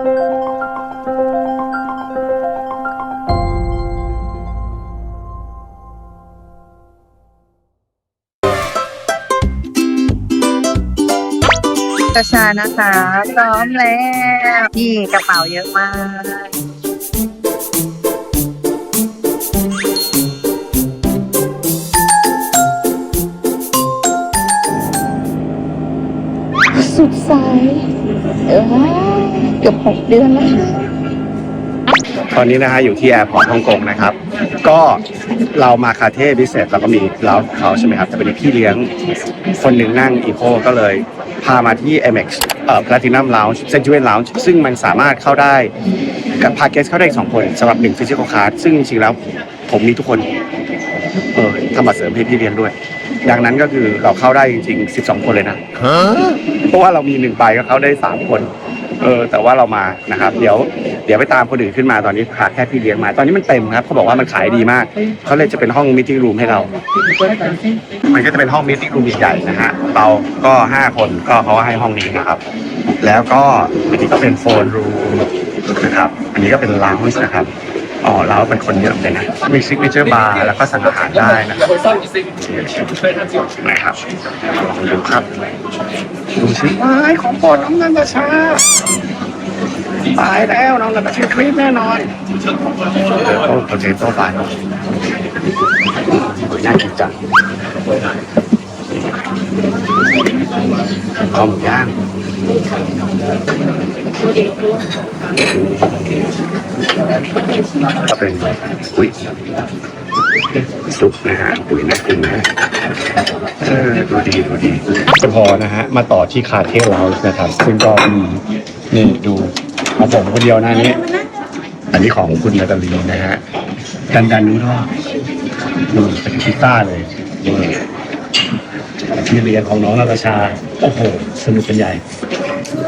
กระชานะคะพร้อมแล้วนี่กระเป๋าเยอะมาก สุดสายเออ เกือบหกเดือนแล้วค่ะตอนนี้นะฮะอยู่ที่แอร์พอร์ตฮ่องกงนะครับ ก็เรามาคาเท่บิสเนสเราก็มีเราเขาใช่ไหมครับแต่เป็นพี่เลี้ยงคนหนึ่งนั่งอีโคก็เลย พามาที่ MX เอ่อ Platinum Lounge Centurion Lounge ซึ่งมันสามารถเข้าได้กับพาเกสเข้าได้อีกสองคนสำหรับหนึ่ง physical card ซึ่งจริงๆแล้วผมมีทุกคน เออทำบัตรเสริมให้พี่เลี้ยงด้วย ดังนั้นก็คือเราเข้าได้จริงๆ 12 คนเลยนะเพราะว่าเรามีหนึ่งใบก็เข้าได้สามคน เออแต่ว่าเรามานะครับ เดี๋ยวเดี๋ยวไปตามคนอื่นขึ้นมาตอนนี้ขาดแค่พี่เลี้ยงมา ตอนนี้มันเต็มครับเขาบอกว่ามันขายดีมากเขาเลยจะเป็นห้องมิ팅รูมให้เรา มันก็จะเป็นห้องมิ팅รูมใหญ่ๆนะฮะเราก็ห้าคนก็เขาให้ห้องนี้นะครับ แล้วก็อันนี้ก็เป็นโฟนรูมนะครับ อันนี้ก็เป็นลาวน์นะครับ อ๋อเราเป็นคนเยอะเลยนะ มีซิกเนเจอร์บาร์แล้วก็สั่งอาหารได้นะนะครับลองดูครับ ดูสิว้ายของโปรดน้องนันทชาตายแล้วน้องนันทชาครีมแน่นอนโอ้โปเตโต้บานน่ากินจังข้าวหมูย่าง ก็เป็นอุ้ยซุปนะฮะอุ้ยน่ากินนะเออดูดีดูดีจะพอนะฮะ มาต่อที่คาเทลเรานะครับ ซึ่งก็มีนี่ดูของผมคนเดียวนะอันนี้ อันนี้ของคุณนาตาลีนะฮะดันดันนู้นก็ดูเป็นกีตาร์เลยนี่ที่เรียนของน้องนาตาชา โอ้โห สนุกเป็นใหญ่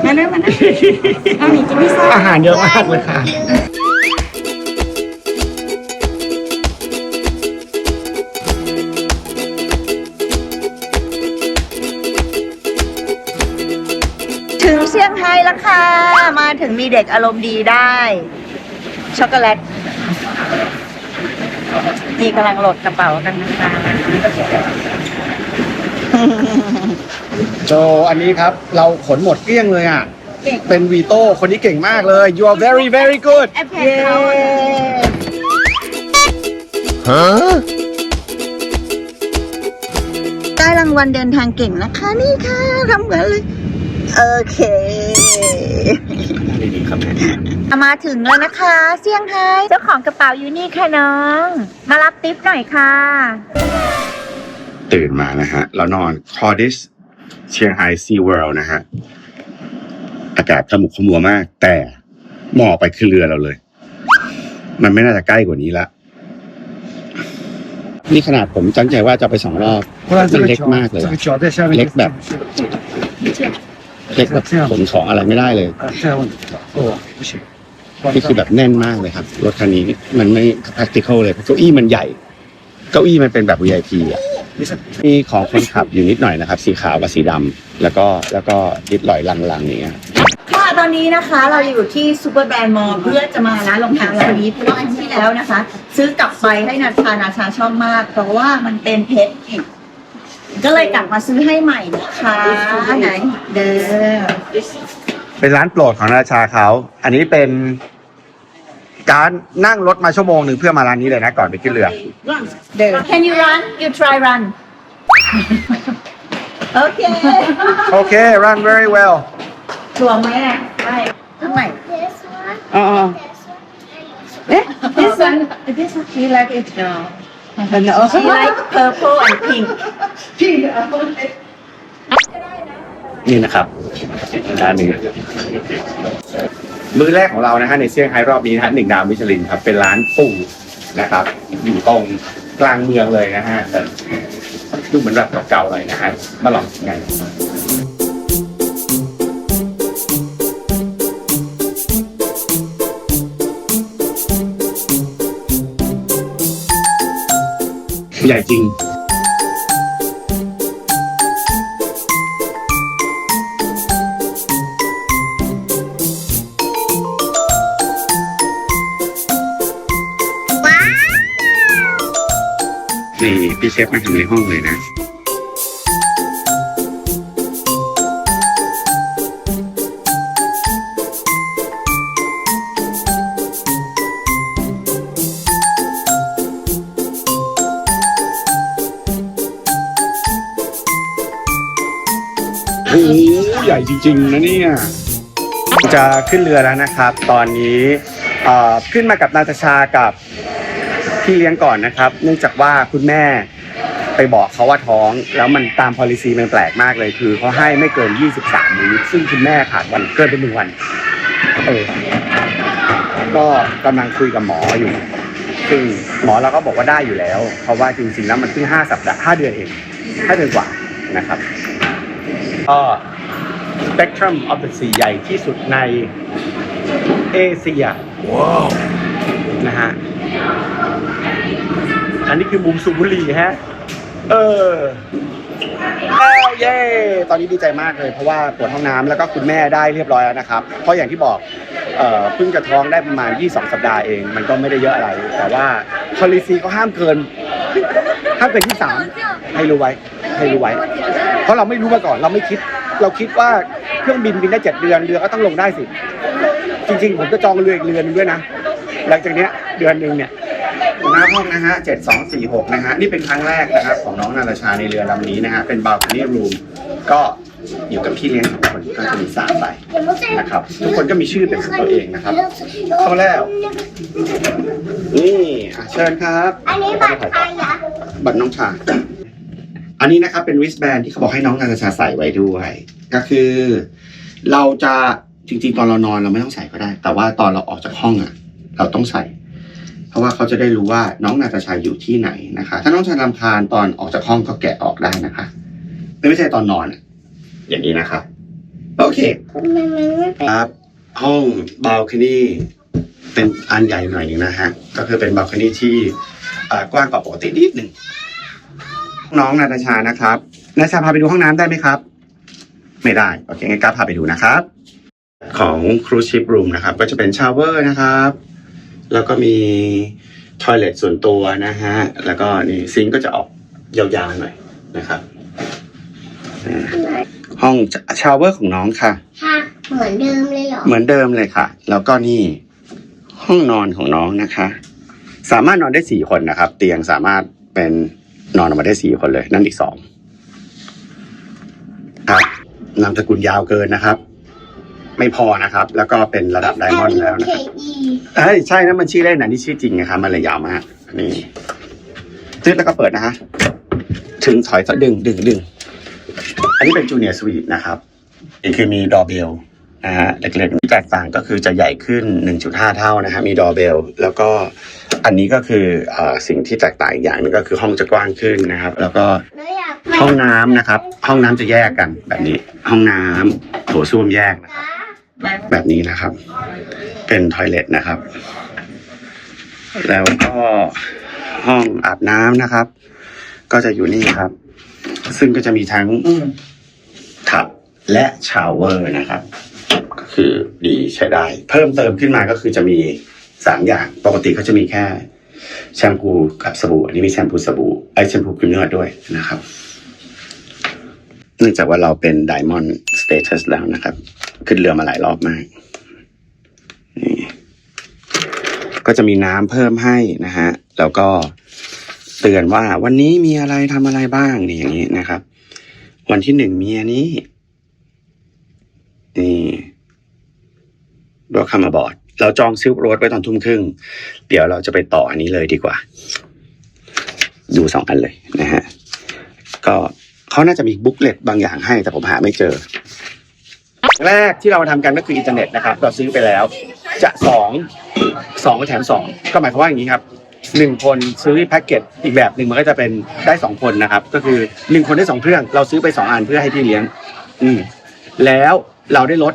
มาเร็วมาเร็วเอาหนีกินพิซซ่าอาหารเยอะมากเลยค่ะ แล้วค่ะ มาถึงมีเด็กอารมณ์ดีได้ ช็อกโกแลตนี่กำลังโหลดกระเป๋ากันนะคะโจอันนี้ครับ เราขนหมดเกลี้ยงเลยอะ เก่งเป็นวีโต้คนนี้เก่งมากเลย you are very very good แอปแพนเขาได้รางวัลเดินทางเก่งนะคะ นี่ค่ะทำเหมือนเลย โอเค เอามาถึงแล้วนะคะ เซี่ยงไฮ้เจ้าของกระเป๋าอยู่นี่ค่ะน้อง มารับติปหน่อยค่ะตื่นมานะฮะ แล้วนอนคอดิสเชียงไฮ้ซีเวิลด์นะฮะ อากาศขมุกขมัวมาก แต่หมอกไปขึ้นเรือเราเลย มันไม่น่าจะใกล้กว่านี้ละ นี่ขนาดผมตั้งใจว่าจะไปสองรอบเล็กมากเลยเล็กแบบ เล็กแบบขนของอะไรไม่ได้เลย นี่คือแบบแน่นมากเลยครับ รถคันนี้มันไม่ practical เลยเก้าอี้มันใหญ่ เก้าอี้มันเป็นแบบ VIP อะมีของคนขับอยู่นิดหน่อยนะครับ สีขาวกับสีดำแล้วก็แล้วก็ยิดหลอยลังๆอย่างเงี้ยค่ะตอนนี้นะคะเราอยู่ที่ซูเปอร์แบรนด์มอลเพื่อจะมาร้านรองเท้าร้านี้เพราะว่าอันที่แล้วนะคะ ซื้อกลับไปให้นาชานาชาชอบมาก เพราะว่ามันเป็นเพชร ก็เลยกลับมาซื้อให้ใหม่นะคะไหนเด้อเป็นร้านโปรดของราชาเขา อันนี้เป็น การนั่งรถมาชั่วโมงหนึ่งเพื่อมาร้านนี้เลยนะก่อนไปขึ้นเรือ เด้อ Can you run you try run โอเคโอเค run very well ชัวร์ไหมอะไม่ทำไม This one, อ๋อ this one, and this one. เอ๊ะ this one this one she like it no no she like purple and pink นี่นะครับร้านนี้มื้อแรกของเรานะฮะในเซี่ยงไฮ้รอบนี้นะฮะหนึ่งดาวมิชลินครับ เป็นร้านปูนะครับอยู่ตรงกลางเมืองเลยนะฮะแต่ดูเหมือนแบบเก่าๆเลยนะฮะมาลองกัน ใหญ่จริงนี่พี่เชฟมาถึงในห้องเลยนะ ริงๆนะเนี่ยจะขึ้นเรือแล้วนะครับ ตอนนี้เอ่อขึ้นมากับนาตาชากับพี่เลี้ยงก่อนนะครับ เนื่องจากว่าคุณแม่ไปบอกเขาว่าท้อง แล้วมันตาม policy มันแปลกมากเลย คือเขาให้ไม่เกิน 23มื้อซึ่งคุณแม่ขาดวันเกินเป็นหนึ่งวันเออก็กำลังคุยกับหมออยู่ ซึ่งหมอเราก็บอกว่าได้อยู่แล้ว เพราะว่าจริงๆแล้วมันเพิ่งห้าสัปดาห์ห้าเดือนเองห้าเดือนกว่านะครับก็ Spectrum of the Sea ใหญ่ที่สุดในเอเชียว้าวนะฮะ อันนี้คือมุมสูบบุหรี่ฮะ เอออ้าวเย้ ตอนนี้ดีใจมากเลยเพราะว่าปวดห้องน้ำแล้วก็คุณแม่ได้เรียบร้อยแล้วนะครับ เพราะอย่างที่บอกเอ่อเพิ่งจะท้องได้ประมาณ 22 สัปดาห์เอง มันก็ไม่ได้เยอะอะไร แต่ว่า policy เขาห้ามเกิน ห้ามเกินที่สามให้รู้ไว้ ให้รู้ไว้ เพราะเราไม่รู้มาก่อน เราไม่คิด เราคิดว่าเครื่องบินบินได้เจ็ดเดือนเรือก็ต้องลงได้สิ จริง ๆ ผมจะจองเรืออีกเรือนหนึงด้วยนะ หลังจากเนี้ยเดือนหนึ่งเนี่ยหน้าห้องนะฮะเจ็ดสองสี่หกนะฮะ นี่เป็นครั้งแรกนะครับ ของน้องนาราชาในเรือลำนี้นะฮะ เป็นบา l ค o นี่รูม ก็อยู่กับพี่เลี้ยงสองคนก็จะมีสามใบนะครับ ทุกคนก็มีชื่อเป็นของตัวเองนะครับ เข้าแล้ว นี่อะเชิญครับ อันนี้บัตรใครอะบัตรน้องชา อันนี้นะครับเป็นวิสแบนที่เขาบอกให้น้องนาตาชาใส่ไว้ด้วย ก็คือ เราจะจริงๆ ตอนเรานอนเราไม่ต้องใส่ก็ได้ แต่ว่าตอนเราออกจากห้องอะ เราต้องใส่ เพราะว่าเขาจะได้รู้ว่าน้องนาตาชาอยู่ที่ไหนนะคะ ถ้าน้องชายรำคาญตอนออกจากห้องก็แกะออกได้นะคะไม่ใช่ตอนนอนอย่างนี้นะครับโอเคครับ ห้องบ a ลค o นีเป็นอันใหญ่หน่อยหนึงนะฮะก็คือเป็นบ a ลค o นีที่กว้างกว่าปกตินิดหนึ่ง น้องนาตาชานะครับนาตาชาพาไปดูห้องน้ำได้ไหมครับ ไม่ได้ โอเคงั้นก้าพาไปดูนะครับ ของครูชิปรูมนะครับ ก็จะเป็นชาวเวอร์นะครับ แล้วก็มีทอยเลทส่วนตัวนะฮะ แล้วก็นี่ซิงก์ก็จะออกยาวๆหน่อยนะครับอ่าห้องชาวเวอร์ของน้องค่ะค่ะ เหมือนเดิมเลยเหรอ เหมือนเดิมเลยค่ะ แล้วก็นี่ห้องนอนของน้องนะคะ สามารถนอนได้สี่คนนะครับ เตียงสามารถเป็น นอนออกมาได้สี่คนเลย นั่นอีกสองครับนามสกุลยาวเกินนะครับ ไม่พอนะครับ แล้วก็เป็นระดับไดมอนด์แล้วนะเคครับอีเอ้ยใช่นะมันชื่อเล่นนะนี่ชื่อจริงนะครับมันเลยยาวมากนี่จึ๊ดแล้วก็เปิดนะฮะถึงถอยต่อดึงดึงดึงอันนี้เป็นจูเนียร์สวีทนะครับอีกคือมีดอเบลนะฮะเล็กๆที่แตกต่างก็คือจะใหญ่ขึ้น 1.5 เท่านะฮะมีดอเบลแล้วก็ อันนี้ก็คือเอ่อสิ่งที่แตกต่างอีกอย่างหนึงก็คือห้องจะกว้างขึ้นนะครับ แล้วก็หนูอยากไปห้องน้ำนะครับ ห้องน้ำจะแยกกันแบบนี้ ห้องน้ำโถส้วมแยกนะครับ แบบนี้นะครับ เป็นทอยเลทนะครับ แล้วก็ห้องอาบน้ำนะครับ ก็จะอยู่นี่ครับ ซึ่งก็จะมีทั้ง ถับและชาวเวอร์นะครับ ก็คือดีใช้ได้ เพิ่มเติมขึ้นมาก็คือจะมี สามอย่าง ปกติเขาจะมีแค่แชมพูกับสบู่ อันนี้มีแชมพูสบู่ไอแชมพูครีมนวดด้วยนะครับ เนื่องจากว่าเราเป็น Diamond Status แล้วนะครับ ขึ้นเรือมาหลายรอบมากนี่ก็จะมีน้ำเพิ่มให้นะฮะ แล้วก็เตือนว่าวันนี้มีอะไรทำอะไรบ้างนี่อย่างนี้นะครับ วันที่หนึ่งมีอันนี้นี่รถคามาบอร์ด เราจองซิลโรดไว้ตอนทุ่มครึ่ง เดี๋ยวเราจะไปต่ออันนี้เลยดีกว่า ดูสองอันเลยนะฮะ ก็เขาน่าจะมีบุ๊กเลตบางอย่างให้ แต่ผมหาไม่เจอ แรกที่เรามาทำกันก็คืออินเทอร์เน็ตนะครับ เราซื้อไปแล้ว จะสองสองก็แถมสองก็หมายความว่าอย่างนี้ครับหนึ่งคนซื้อแพ็กเกจอีกแบบหนึ่งมันก็จะเป็นได้สองคนนะครับ ก็คือหนึ่งคนได้สองเครื่อง เราซื้อไปสองอันเพื่อให้พี่เลี้ยง อืมแล้ว เราได้ลด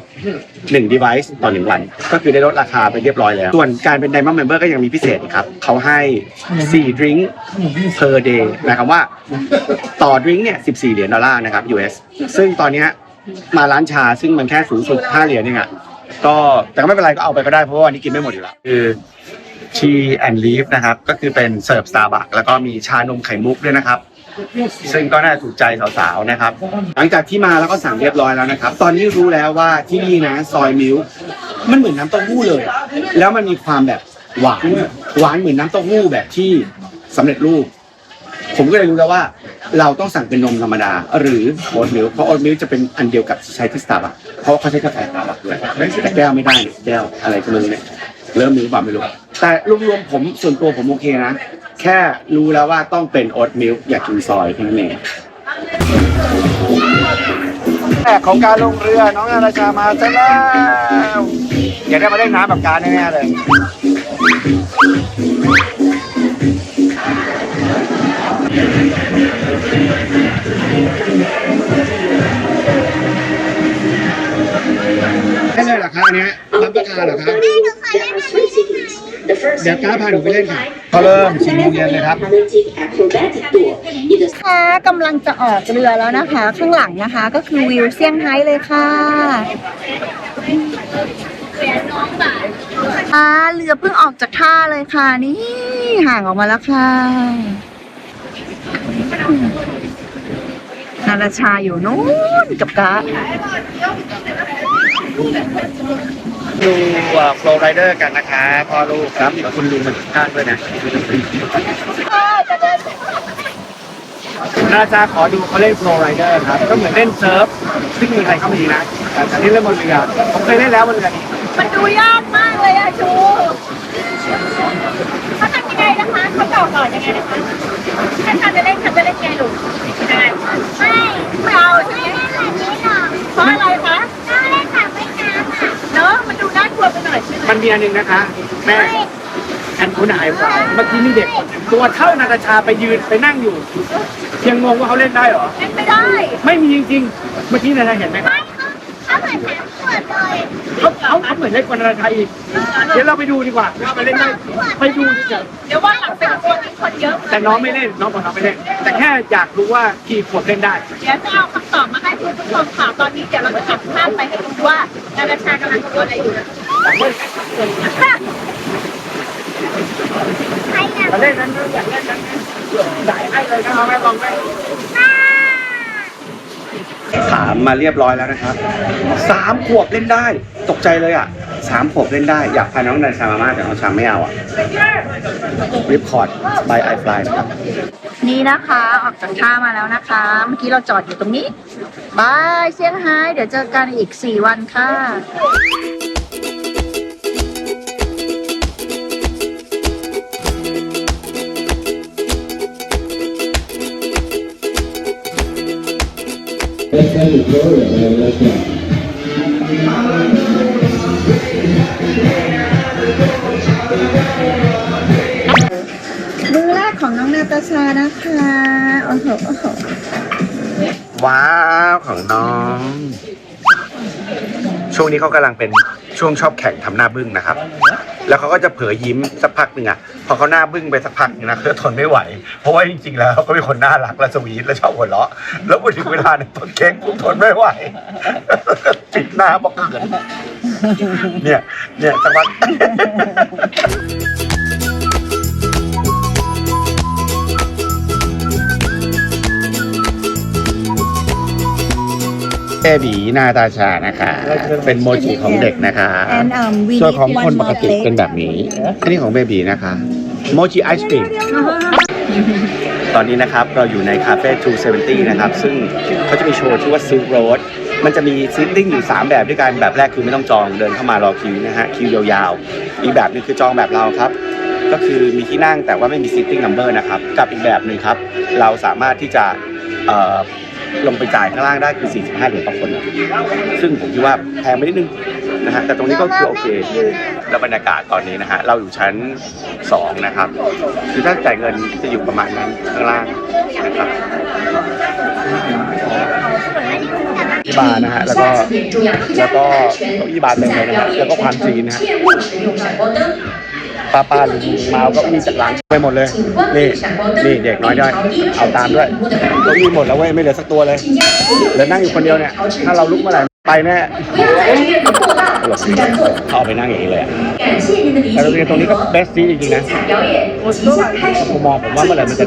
หนึ่ง device ต่อหนึ่งวัน ก็คือได้ลดราคาไปเรียบร้อยแล้ว ส่วนการเป็น Diamond Member ก็ยังมีพิเศษครับ เขาให้ 4 drink per day หมายความว่าต่อ drink เนี่ย 14 เหรียญดอลลาร์นะครับ US ซึ่งตอนนี้มาร้านชาซึ่งมันแค่สูงสุด 5 เหรียญเองอะก็แต่ก็ไม่เป็นไรก็เอาไปก็ได้เพราะว่าวันนี้กินไม่หมดอยู่แล้วคือชีแอนลีฟนะครับ ก็คือเป็นเสิร์ฟสตาร์บัคแล้วก็มีชานมไข่มุกด้วยนะครับ ซึ่งก็น่าถูกใจสาวๆนะครับ หลังจากที่มาแล้วก็สั่งเรียบร้อยแล้วนะครับ ตอนนี้รู้แล้วว่าที่นี่นะซอยมิลค์มันเหมือนน้ำเต้าหู้เลย แล้วมันมีความแบบหวานหวานเหมือนน้ำเต้าหู้แบบที่สำเร็จรูป ผมก็เลยรู้แล้วว่า เราต้องสั่งเป็นนมธรรมดา หรือโอ๊ตมิลเพราะโอ๊ตมิลจะเป็นอันเดียวกับที่ใช้ที่สตาร์บัคเพราะเขาใช้กาแฟสตาร์บัคด้วยแต่แก้วไม่ได้เนี่ยแก้วอะไรก็ไม่รู้เนี่ยเริ่มมือเปล่าไม่รู้แต่รวมๆผมส่วนตัวผมโอเคนะ แค่รู้แล้วว่าต้องเป็นโอ๊ตมิลค์อยากกินซอยแค่นั้นเองแรกของการลงเรือน้องนาราชามาซะแล้วอยากได้มาเล่นน้ำแบบการแน่ๆเลยได้เลยเหรอคะอันเนี้ยรับประทานเหรอคะ The first เดี๋ยวก้าพาหนูไปเล่นค่ะเขาเริ่มสี่โมงเย็นเลยครับ Analytic acrobatic tour. It is ค่ะกำลังจะออกเรือแล้วนะคะ ข้างหลังนะคะก็คือวิวเซี่ยงไฮ้เลยค่ะอ่าเรือเพิ่งออกจากท่าเลยค่ะ นี่ห่างออกมาแล้วค่ะนาราชาอยู่นู้นกับกะ ดูโฟล์ไรเดอร์กันนะคะพ่อลูกครับมีคุณลุงมาข้างด้วยนะนาจาขอดูเขาเล่นโฟล์ไรเดอร์ครับ ก็เหมือนเล่นเซิร์ฟซึ่งเมืองไทยเขามีนะแต่อันนี้เล่นบนเรือผมเคยเล่นแล้วบนเรือนี้มันดูยากมากเลยอะชูเขาทำยังไงนะคะเขาต่อต่อยังไงนะคะถ้าทำจะเล่นทำจะเล่นไงลูกยังไงไม่ไม่เอาใช่ไหมแบบนี้หรอกเพราะอะไรคะ เราเล่นแบบไม่น้ำอะ เนอะ มันดูน่ากลัวไปหน่อยใช่ไหมมันมีอันหนึ่งนะคะ แม่แอนคุณหายไปเมื่อกี้มีเด็ก ตัวเท่านาตาชาไปยืนไปนั่งอยู่ ยังงงว่าเขาเล่นได้เหรอ เล่นไม่ได้ไม่มีจริงๆ เมื่อกี้นาตาเห็นไหมครับไม่เขาเขาเหมือนน้ำขวดเลยเขาเขาเขาเหมือนเล่นกว่านาตาชาอีก เดี๋ยวเราไปดูดีกว่าว่ามันเล่นได้ไปดูดีกว่าเดี๋ยวว่าหลังเป็นตัวมีคนเยอะแต่น้องไม่เล่นน้องบอกน้องไม่เล่น แต่แค่อยากรู้ว่ากี่ขวบเล่นได้ เดี๋ยวจะเอาคำตอบมาให้คุณผู้ชมค่ะตอนนี้เดี๋ยวเราจะตัดภาพไปให้ดูว่านาราชากำลังกลัวอะไรอยู่ใครอยากมา เล่นนั้นอยากเล่นนั้นจ่ายให้เลยนะเอาไหมลองไหมถามมาเรียบร้อยแล้วนะครับสามขวบเล่นได้ ตกใจเลยอะสามขวบเล่นได้ อยากพาน้องนันชามามากแต่น้องชามไม่เอาอะริปคอร์ดบายไอฟลายนะครับ นี่นะคะออกจากท่ามาแล้วนะคะ เมื่อกี้เราจอดอยู่ตรงนี้บายเซี่ยงไฮ้เดี๋ยวเจอกันอีก4วันค่ะ มือแรกของน้องนาตาชานะคะโอ้โหโอ้โหว้าวของน้อง ช่วงนี้เขากำลังเป็นช่วงชอบแข่งทำหน้าบึ้งนะครับ แล้วเขาก็จะเผลอยิ้มสักพักหนึ่งอะพอเขาหน้าบึ้งไปสักพักนึงนะเขาทนไม่ไหว เพราะว่าจริงๆแล้วเขาก็เป็นคนน่ารักและสวีทและชอบหัวเราะแล้วพอถึงเวลาเนี่ยตอนเค้งกูทนไม่ไหวปิดหน้าบอกเกินเนี่ยเนี่ยสักพัก เบบีนาตาชานะคะ เป็นโมจิของเด็กนะคะ And um we ส่วนของ need คน one ป more กติ plate เป็นแบบนี้ อันนี้ของเบบีนะคะ โมจิไอศครีม ตอนนี้นะครับ เราอยู่ในคาเฟ่270 นะครับ ซึ่งเขาจะมีโชว์ชื่อว่า Silk Road มันจะมีซิทติ้งอยู่ 3 แบบด้วยกัน แบบแรกคือไม่ต้องจองเดินเข้ามารอคิวนะฮะ คิวยาวๆ อีกแบบหนึงคือจองแบบเราครับ ก็คือมีที่นั่งแต่ว่าไม่มีซิทติ้งนัมเบอร์นะครับ กับอีกแบบหนึ่งครับ เราสามารถที่จะเอ่อ ลงไปจ่ายข้างล่างได้คือ 45 เหรียญต่อคนนะซึ่งผมคิดว่าแพงไปนิดนึงนะฮะแต่ตรงนี้ก็คือโอเคแล้วบรรยากาศตอนนี้นะฮะเราอยู่ชั้น 2 นะครับคือถ้าจ่ายเงินจะอยู่ประมาณนั้นข้างล่างนะครับบาร์นะฮะแล้วก็แล้วก็เก้าอี้บาร์เต็มเลยนะฮะแล้วก็ความจีนนะฮะ ป้าป้าลุงลุงมาก็มีจากหลังไปหมดเลย นี่นี่เด็กน้อยด้วย เอาตามด้วยก็มีหมดแล้วเว้ยไม่เหลือสักตัวเลยแล้วนั่งอยู่คนเดียวเนี่ย ถ้าเราลุกเมื่อไหร่ไปแน่เข้าไปนั่งอย่างนี้เลยอะแต่โรงเรียนตรงนี้ก็เบสซีจริงๆนะผมมองผมว่าเมื่อไหร่มันจะ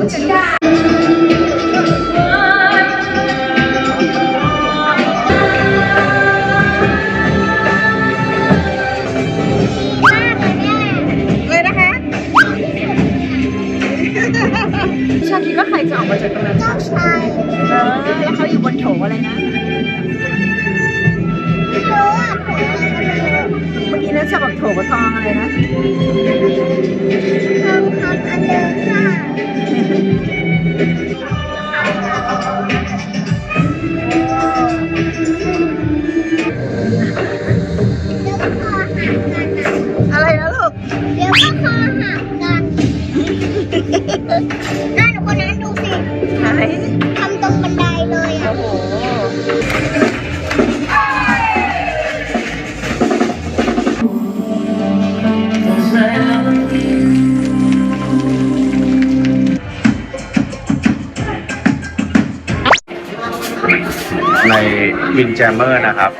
วินแจมเมอร์นะครับ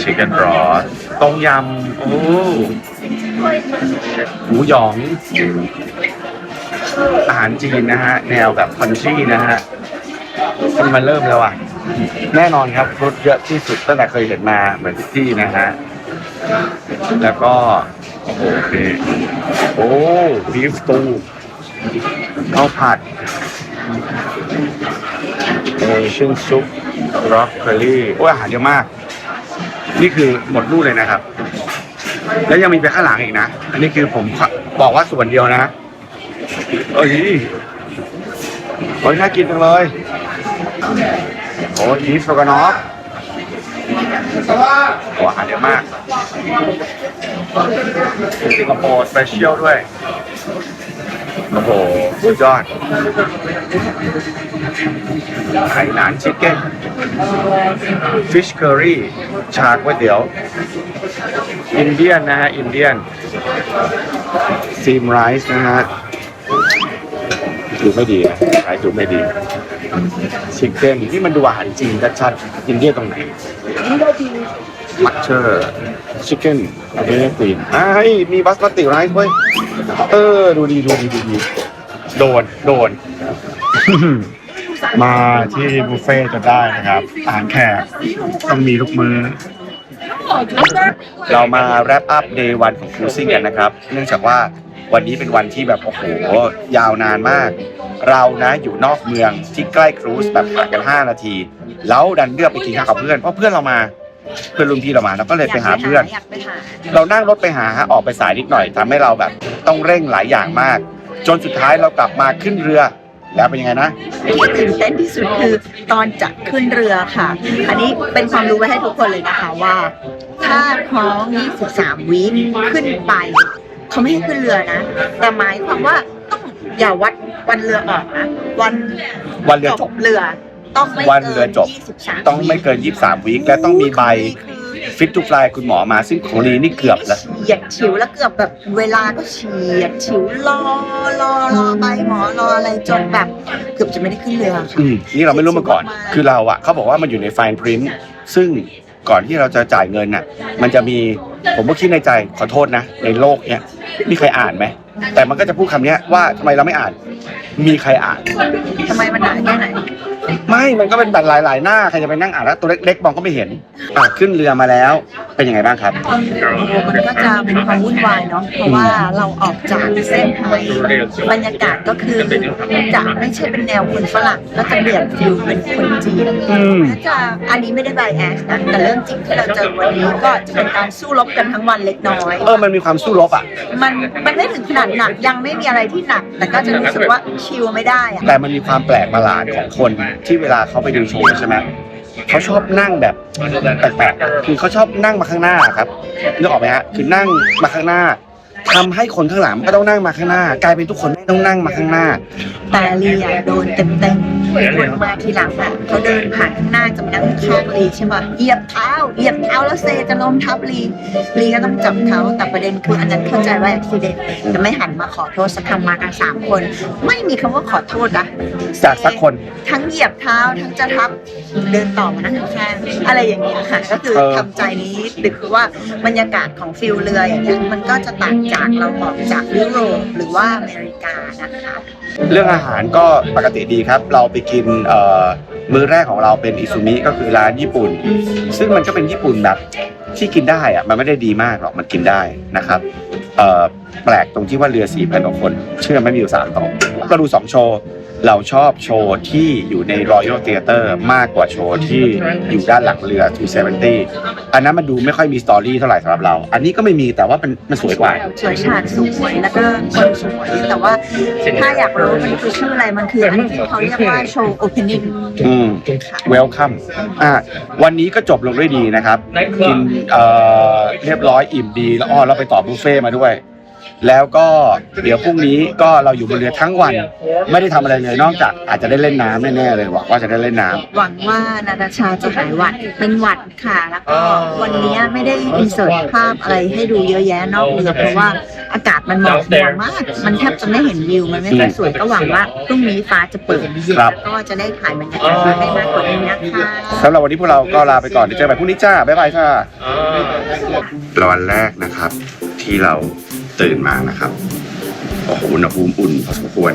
ชิคเก้นรอสต้มยำ โอ้หมูหยองอาหารจีนนะฮะ แนวแบบคันทรีนะฮะมันมาเริ่มแล้วอะ แน่นอนครับรสเยอะที่สุดตั้งแต่เคยเห็นมาเหมือนทุกที่นะฮะ แล้วก็ โอ้โหโอ้บีฟตูข้าวผัดเอชิ n นซุป ร็อกเคอรี่โอ้ยอาหารเยอะมาก นี่คือหมดรูปเลยนะครับ แล้วยังมีไปข้างหลังอีกนะ อันนี้คือผมบอกว่าส่วนเดียวนะเอ้ยโอ้ยน่ากินจังเลยโอ้ยอีสโกานอฟโอ้อาหารเยอะมากสิงคโปร์สเปเชียลด้วย โอ้โหสุดยอด ไข่หนานชิคเก้นฟิชเคอรี่ ชาก๋วยเตี๋ยว อินเดียนนะฮะ อินเดียนซีมไรซ์นะฮะดูไม่ดีนะขายดูไม่ดี ชิคเก้นนี่มันดูอาหารจีนชัดๆอินเดียตรงไหนมัทเชอร์ชิคเก้นอะเบเนตีนอ้ายมีบัสมาติไรซ์เว้ย เออ ดูดีดูดีดูดีโดน โดน มาที่บุฟเฟ่ต์จะได้นะครับ อาหารแขกต้องมีทุกมือเรามาแรปอัพเดย์วันของครูซิ่งกันนะครับ เนื่องจากว่าวันนี้เป็นวันที่แบบ โอ้โห ยาวนานมาก เรานะอยู่นอกเมืองที่ใกล้ครูซแบบห่างกัน 5 นาที แล้วดันเลือกไปกินข้าวกับเพื่อน เพราะเพื่อนเรามาเพื่อนรุ่นพี่เรามาเราก็เลยไปหาเพื่อนอยากไปหาเรานั่งรถไปหาฮะออกไปสายนิดหน่อยทำให้เราแบบต้องเร่งหลายอย่างมาก จนสุดท้ายเรากลับมาขึ้นเรือ แล้วเป็นยังไงนะที่ตื่นเต้นที่สุดคือตอนจะขึ้นเรือค่ะ อันนี้เป็นความรู้ไว้ให้ทุกคนเลยนะคะว่า ถ้าท้อง 23 วิขึ้นไปเขาไม่ให้ขึ้นเรือนะ แต่หมายความว่าต้องอย่าวัดวันเรือออกนะวันวันเรือจบเรือ ต้องไม่วันเรือจบ 23ต้องไม่เกิน 23วีคและต้องมีใบ ฟิตทูฟลายคุณหมอมาซึ่งของลีนี่เกือบแล้วเฉียดฉิวแล้วเกือบแบบเวลาก็เฉียดฉิวรอรอรอใบหมอรออะไรจนแบบ เกือบจะไม่ได้ขึ้นเรือค่ะอืมนี่เราไม่รู้มาก่อน คือเราอะเขาบอกว่ามันอยู่ในไฟน์พรินท์ซึ่งก่อนที่เราจะจ่ายเงินน่ะ มันจะมีผมก็คิดในใจขอโทษนะ ในโลกเนี้ยมีใครอ่านไหมแต่มันก็จะพูดคำเนี้ยว่าทำไมเราไม่อ่าน มีใครอ่าน ทำไมมันหนาแค่ไหน ไม่มันก็เป็นแบบหลาย ๆ หน้าใครจะไปนั่งอ่านแล้วตัวเล็กๆมองก็ไม่เห็นอะขึ้นเรือมาแล้ว เป็นยังไงบ้างครับ มันก็จะเป็นความวุ่นวายเนาะเพราะว่าเราออกจากเส้นไทยบรรยากาศก็คือจะไม่ใช่เป็นแนวคนฝรั่งก็จะเปลี่ยนฟิลเป็นคนจีนอืมก็จะอันนี้ไม่ได้ไบแอสนะแต่เรื่องจริงที่เราเจอวันนี้ก็จะเป็นการสู้รบกันทั้งวันเล็กน้อย เออมันมีความสู้รบอะ มันมันไม่ถึงขนาดหนักยังไม่มีอะไรที่หนัก แต่ก็จะรู้สึกว่าชิลไม่ได้อะแต่มันมีความแปลกประหลาดของคนที่เวลาเขาไปดูโชว์ใช่ไหมเขาชอบนั่งแบบแปลกๆคือเขาชอบนั่งมาข้างหน้าครับนึกออกไหมฮะคือนั่งมาข้างหน้าทำให้คนข้างหลังก็ต้องนั่งมาข้างหน้า กลายเป็นทุกคนต้องนั่งมาข้างหน้า แต่รีอะโดนเต็ม เต็มคนมาทีหลังอะเขาเดินผ่านข้างหน้าจะมานั่งข้างลีใช่ไหมเหยียบเท้าเหยียบเท้าแล้วเซจะล้มทับลีลีก็ต้องจับเขาแต่ประเด็นคืออันนั้นเข้าใจว่าอุบิเหตุจะไม่หันมาขอโทษสักคำมากันสามคน ไม่มีคำว่าขอโทษนะจากสักคนทั้งเหยียบเท้าทั้งจะทับเดินต่อมานั่งข้างๆอะไรอย่างเงี้ยค่ะ ก็คือเออทำใจนี้ดึกว่าบรรยากาศของฟิลเรืออย่างเงี้ยมันก็จะต่างจากเราออกจากยุโรปหรือว่าอเมริกานะคะ เรื่องอาหารก็ปกติดีครับ เราไปกินเอ่อมื้อแรกของเราเป็นอิซูมิก็คือร้านญี่ปุ่น ซึ่งมันก็เป็นญี่ปุ่นแบบที่กินได้อะมันไม่ได้ดีมากหรอกมันกินได้นะครับเอ่อแปลกตรงที่ว่าเรือสี่พันกว่าคน เชื่อไม่มีอยู่สามโต๊ะก็ดูสองโชว์ เราชอบโชว์ที่อยู่ใน Royal Theater มากกว่าโชว์ที่อยู่ด้านหลังเรือ 270 อันนั้นมันดูไม่ค่อยมีสตอรี่เท่าไหร่สำหรับเรา อันนี้ก็ไม่มีแต่ว่ามันมันสวยกว่าสวยฉาดสวยแล้วก็คนสวยแต่ว่าถ้าอยากรู้มันคือชื่ออะไรมันคืออันที่เขาเรียกว่าโชว์โอเพนนิ่งอืมเวลคัมอ่าวันนี้ก็จบลงด้วยดีนะครับกินเอ่อเรียบร้อยอิ่มดีแล้วอ้อเราไปต่อบุฟเฟ่ต์มาด้วย แล้วก็เดี๋ยวพรุ่งนี้ก็เราอยู่บนเรือทั้งวัน ไม่ได้ทำอะไรเลยนอกจากอาจจะได้เล่นน้ำแน่ๆเลยหวังว่าจะได้เล่นน้ำ หวังว่านาตาชาจะหายหวัดเป็นหวัดค่ะ แล้วก็วันนี้ไม่ได้อินเสิร์ตภาพอะไรให้ดูเยอะแยะนอกเรือเพราะว่าอากาศมันหมอกมัวมาก มันแทบจะไม่เห็นวิว มันไม่ค่อยสวยก็หวังว่าพรุ่งนี้ฟ้าจะเปิดครับ แล้วก็จะได้ถ่ายบรรยากาศมาให้มากกว่านี้นะคะ สำหรับวันนี้พวกเราก็ลาไปก่อนเดี๋ยวเจอกันพรุ่งนี้จ้าบ๊ายบายค่ะ วันแรกนะครับ ที่เรา ตื่นมานะครับโอ้โหอุณหภูมิอุ่นพอสมควร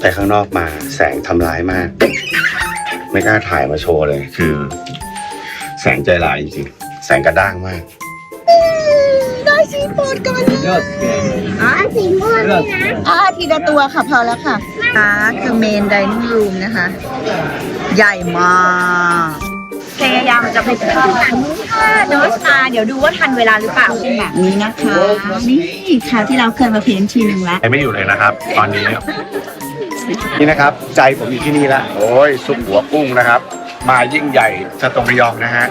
แต่ข้างนอกมาแสงทำร้ายมาก ไม่กล้าถ่ายมาโชว์เลยคือ แสงใจร้ายจริงๆแสงกระด้างมาก ได้ซีฟู้ดก่อนเลยอ๋อสีม่วงนี่นะอ่าทีละตัวค่ะพอแล้วค่ะอ่าคือเมนดิเนิ่งรูมนะคะ ใหญ่มาก พยายามจะไปเข้าหันค่ะโนสตาเดี๋ยวดูว่าทันเวลาหรือเปล่าเป็นแบบนี้นะคะ นี่คราวที่เราเคยมาเพียงทีหนึ่งแล้วไม่อยู่เลยนะครับ ตอนนี้นี่นะครับ ใจผมอยู่ที่นี่ละโอ้ยซุปหัวกุ้งนะครับ มายิ่งใหญ่สตรงระยองนะฮะ